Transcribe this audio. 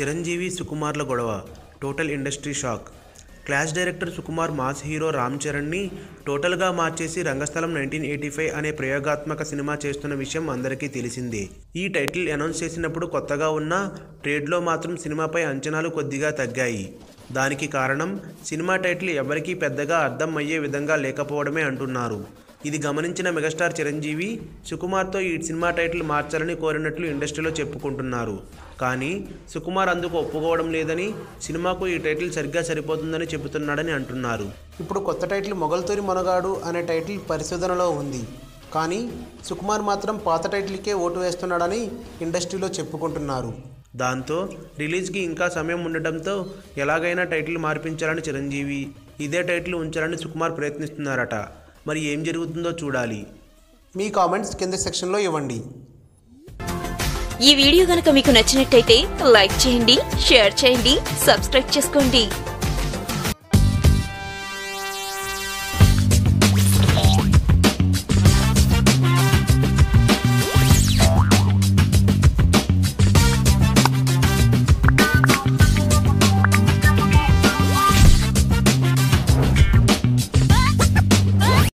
చిరంజీవి సుకుమార్ల గొడవ total industry shock. Class director Sukumar mass hero Ram చరణ్ని టోటల్గా మార్చేసి రంగస్థలం నైన్టీన్ ఎయిటీ ఫైవ్ అనే ప్రయోగాత్మక సినిమా చేస్తున్న విషయం అందరికీ తెలిసిందే. ఈ టైటిల్ అనౌన్స్ చేసినప్పుడు కొత్తగా ఉన్న ట్రేడ్లో మాత్రం సినిమాపై అంచనాలు కొద్దిగా తగ్గాయి. దానికి కారణం సినిమా టైటిల్ ఎవరికీ పెద్దగా అర్థం అయ్యే విధంగా లేకపోవడమే అంటున్నారు. ఇది గమనించిన మెగాస్టార్ చిరంజీవి సుకుమార్తో ఈ సినిమా టైటిల్ మార్చాలని కోరినట్లు ఇండస్ట్రీలో చెప్పుకుంటున్నారు. కానీ సుకుమార్ అందుకు ఒప్పుకోవడం లేదని సినిమాకు ఈ టైటిల్ సరిగ్గా సరిపోతుందని చెబుతున్నాడని అంటున్నారు. ఇప్పుడు కొత్త టైటిల్ మొగల్తూరి మొనగాడు అనే టైటిల్ పరిశోధనలో ఉంది. కానీ సుకుమార్ మాత్రం పాత టైటిల్కే ఓటు వేస్తున్నాడని ఇండస్ట్రీలో చెప్పుకుంటున్నారు. దాంతో రిలీజ్కి ఇంకా సమయం ఉండటంతో ఎలాగైనా టైటిల్ మార్పించాలని చిరంజీవి ఇదే టైటిల్ ఉంచాలని సుకుమార్ ప్రయత్నిస్తున్నారట. మరి ఏం జరుగుతుందో చూడాలి. మీ కామెంట్స్ కింద సెక్షన్లో ఇవ్వండి. ఈ వీడియో గనుక మీకు నచ్చినట్టయితే లైక్ చేయండి షేర్ చేయండి సబ్స్క్రైబ్ చేసుకోండి.